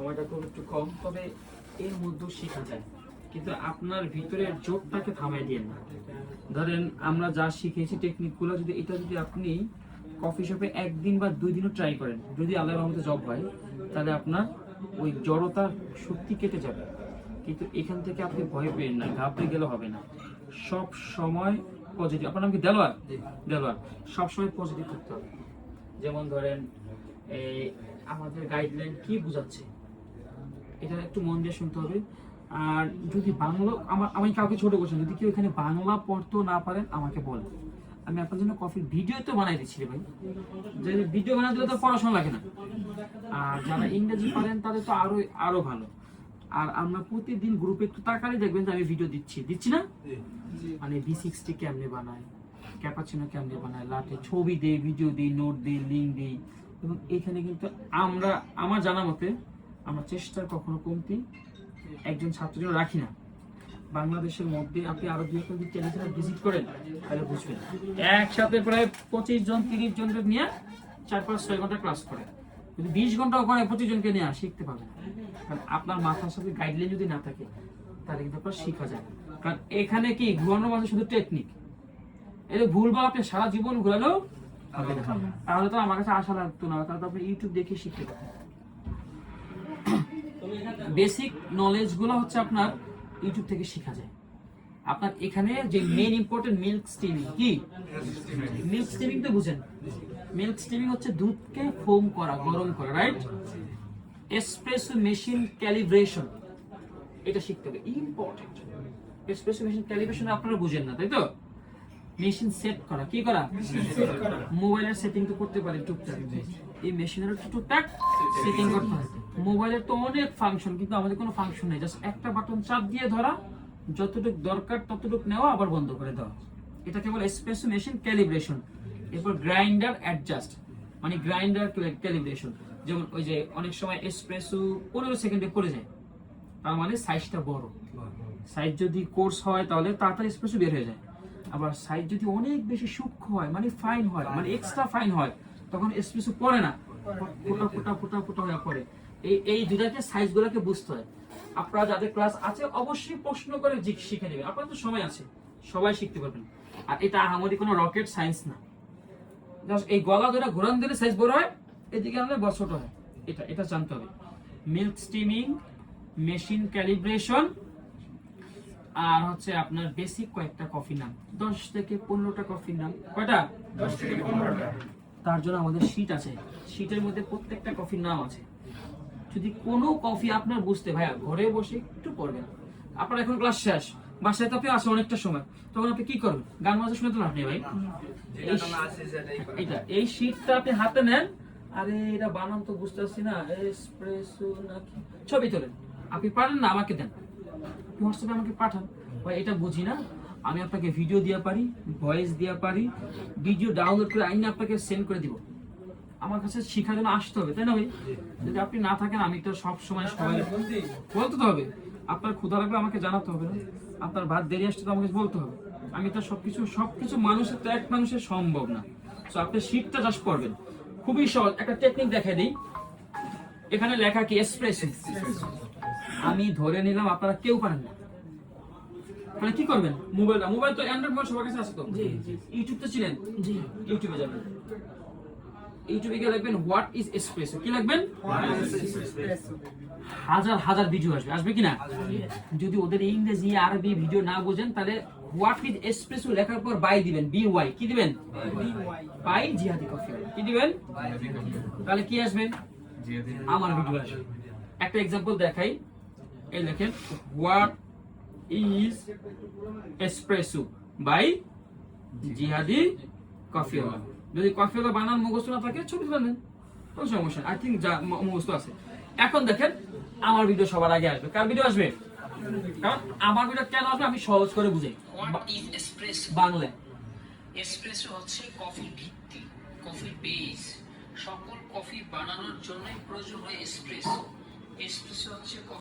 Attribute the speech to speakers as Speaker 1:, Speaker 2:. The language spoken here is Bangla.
Speaker 1: সময়টা খুব একটু কম তবে এর মধ্যেও শেখা যায়। কিন্তু আপনার ভিতরের জোরটাকে থামাই দিয়ে না। ধরেন আমরা যা শিখেছি টেকনিকগুলো যদি এটা যদি আপনি কফি শপে একদিন বা দুই দিনও ট্রাই করেন যদি আল্লাহর রহমতে জব হয় তাহলে আপনার ওই জড়তার শক্তি কেটে যাবে। কিন্তু এখান থেকে আপনি ভয় পেয়ে না ঘাবড়ে গেলে হবে না। সব সময় পজিটিভ আপনার নাম কি? দেলোয়ার? দেলোয়ার। সবসময় পজিটিভ থাকতে হবে। যেমন ধরেন এই আমাদের গাইডলাইন কি বোঝাচ্ছে? এটা একটু মন দিয়ে শুনতে হবে। আর যদি বাংলা আমার আমি কাউকে ছোট করছি যদি কেউ এখানে বাংলা পড়তেও না পারেন আমাকে বলেন। আমি আপনার জন্য কফির ভিডিও তো বানাই দিচ্ছি ভাই। যে ভিডিও বানাতে দিলে তো পড়াশোনা লাগে না। আর যারা ইংরেজি পারেন তাদের তো আরও আরও ভালো। আর আমরা প্রতিদিন গ্রুপে একটু তাকালে দেখবেন যে আমি ভিডিও দিচ্ছি। দিচ্ছি না? মানে বি সিক্সটি কেমনে বানায়? ক্যাপাচিনো কেমনে বানায়? লাটে ছবি দেই ভিডিও দিই নোট দিই লিঙ্ক দিই। এবং এখানে কিন্তু আমরা আমার জানা মতে আমরা চেষ্টার কখনো কমতি একজন ছাত্র রাখি না। বাংলাদেশের মধ্যে আপনি আরও দুই একটা টেলিভিশনে ভিজিট করেন, তাহলে বুঝবেন। একসাথে প্রায় পঁচিশ জন, তিরিশ জনকে নিয়ে চার পাঁচ, ছয় ঘণ্টা ক্লাস করে। যদি বিশ ঘণ্টা করে পঁচিশ জনকে নিয়ে শিখতে পারবেন। কারণ আপনার মাথার সাথে গাইডলাইন যদি না থাকে, তাহলে কিন্তু আপনার শেখা যায় কারণ এখানে কি ঘুরানোর মাঝে শুধু টেকনিক এটা ভুলভাল আপনি সারা জীবন ঘুরালেও তাহলে তো আমার কাছে আশা লাগতো না। তাহলে তো আপনি ইউটিউব দেখে শিখতে পারতেন। বেসিক নলেজগুলো হচ্ছে আপনার ইউটিউব থেকে শেখা যায়। আপনার এখানে যে মেইন ইম্পর্টেন্ট মিল্ক স্টিমিং কি? মিল্ক স্টিমিং তো বুঝেন। মিল্ক স্টিমিং হচ্ছে দুধকে ফোম করা, গরম করা রাইট এসপ্রেসো মেশিন ক্যালিব্রেশন এটা শিখতে হবে ইম্পর্টেন্ট এসপ্রেসো মেশিন ক্যালিব্রেশন আপনারা বুঝেন না, তাই তো? মেশিন সেট করা। কি করা? মোবাইলের সেটিং তো করতে পারি টুকটাক। এই মেশিনের টুকটাক সেটিং করতে হয়। মোবাইলের তো অনেক ফাংশন কিন্তু আমাদের কোনো ফাংশন নেই। জাস্ট একটা বাটন চাপ দিয়ে ধরা, যতটুক দরকার ততটুকু নেওয়া, আবার বন্ধ করে দেওয়া। এটা কেবল এসপ্রেসো মেশিন ক্যালিব্রেশন এরপর গ্রাইন্ডার অ্যাডজাস্ট মানে গ্রাইন্ডার ক্যালিব্রেশন যেমন ওই যে অনেক সময় এসপ্রেসো পনেরো সেকেন্ডে পড়ে যায়। তার মানে সাইজটা বড়। সাইজ যদি কোর্স হয়, তাহলে তাড়াতাড়ি এসপ্রেসো বের হয়ে যায়। আবার সাইজ যদি অনেক বেশি সূক্ষ্ম হয় মানে ফাইন হয় মানে এক্সট্রা ফাইন হয় তখন এসপ্রেসো পড়ে না। ফোটা ফোটা ফোটা ফোটা হয়ে পড়ে। এই এই দুটাকে সাইজগুলোকে বুঝতে হয়। আপনারা যাদের ক্লাস আছে অবশ্যই প্রশ্ন করে শিখে নেবেন। আপনার তো সময় আছে সবাই শিখতে পারবেন। আর এটা আমাদের কোনো রকেট সায়েন্স না। জাস্ট এই গলা ধরে ঘোরান দিলে সাইজ বড় হয় এদিকে আমাদের বড় ছোট হয়। এটা এটা জানতে হবে। মিল্ক স্টিমিং মেশিন ক্যালিব্রেশন আর হচ্ছে আপনার বেসিক কয়েকটা কফি নাম। দশ থেকে পনেরোটা কফির নাম। কয়টা? দশ থেকে পনেরোটা। তার জন্য আমাদের শীট আছে। শীটের মধ্যে প্রত্যেকটা কফির নাম আছে। যদি কোনো কফি আপনার বুঝতে ভাইয়া ঘরে বসে একটু পড়বেন আপনার এখন ক্লাস শেষ। বাসায় তো আপনি আসে অনেকটা সময়। তখন আপনি কি করবেন? গান বাজা শুনে তো লাভ নেই ভাই। এই- এটা এই শীটটা আপনি হাতে নেন। আরে এটা বানান তো বুঝতে পারছি না। এসপ্রেসো নাকি? ছবি তোলেন। আপনি পারেন না আমাকে দেন। আপনি হোয়াটসঅ্যাপে আমাকে পাঠান। ভাই এটা বুঝি না। আমি আপনাকে ভিডিও দিয়ে পারি ভয়েস দিয়ে পারি ভিডিও ডাউনলোড করে আইনে আপনাকে সেন্ড করে দিব। আমার কাছে শেখার জন্য আসতে হবে তাই না ভাই? যদি আপনি না থাকেন আমি তো সব সময় সবাই বলতে তো হবে। আপনার ক্ষুধা লাগবে আমাকে জানাতে হবে না। আপনার ভাত দেরি আসতে তো আমাকে বলতে হবে। আমি তো সবকিছু সবকিছু মানুষের তো এক মানুষের সম্ভব না। তো আপনি শীতটা চাষ করবেন খুবই সহজ। একটা টেকনিক দেখাই দিই। এখানে লেখা কি? এক্সপ্রেস আমি ধরে নিলাম আপনারা কেউ পারেন না। মানে কি করবেন? মোবাইলটা মোবাইল তো অ্যান্ড্রয়েড মোবাইল সবার কাছে আছে তো? ইউটিউব তো ছিলেন? জি। ইউটিউবে যাবেন। ইউটিউবে গিয়ে লিখবেন হোয়াট ইজ এসপ্রেসো কি লিখবেন হাজার হাজার ভিডিও আসবে। আসবে কি না যদি ওদের ইংরেজি আরবি ভিডিও না বোঝেন তাহলে হোয়াট ইজ এসপ্রেসো লেখার পর বাই দিবেন। বি ওয়াই কি দিবেন? বাই জিহাদি কফি কি দিবেন? তাহলে কি আসবে? আমার ভিডিও আসবে। একটা এক্সাম্পল দেখাই। এই লেখেন হোয়াট ইজ এসপ্রেসো বাই জিহাদি কফি যদি কফি বানান মুখস্থ না থাকে ছবি তুলে নেন। কোনো সমস্যা আই থিঙ্ক যা মুখস্থ আছে। এখন দেখেন আমার ভিডিও সবার আগে আসবে। কার ভিডিও আসবে? কারণ আমার ভিডিও কেন আসবে আমি সহজ করে বুঝাই। বাংলায়
Speaker 2: এসপ্রেসো হচ্ছে কফির ভিত্তি কফির বেস সকল কফি বানানোর জন্যই প্রয়োজন হয় এসপ্রেসো এসপ্রেসো হচ্ছে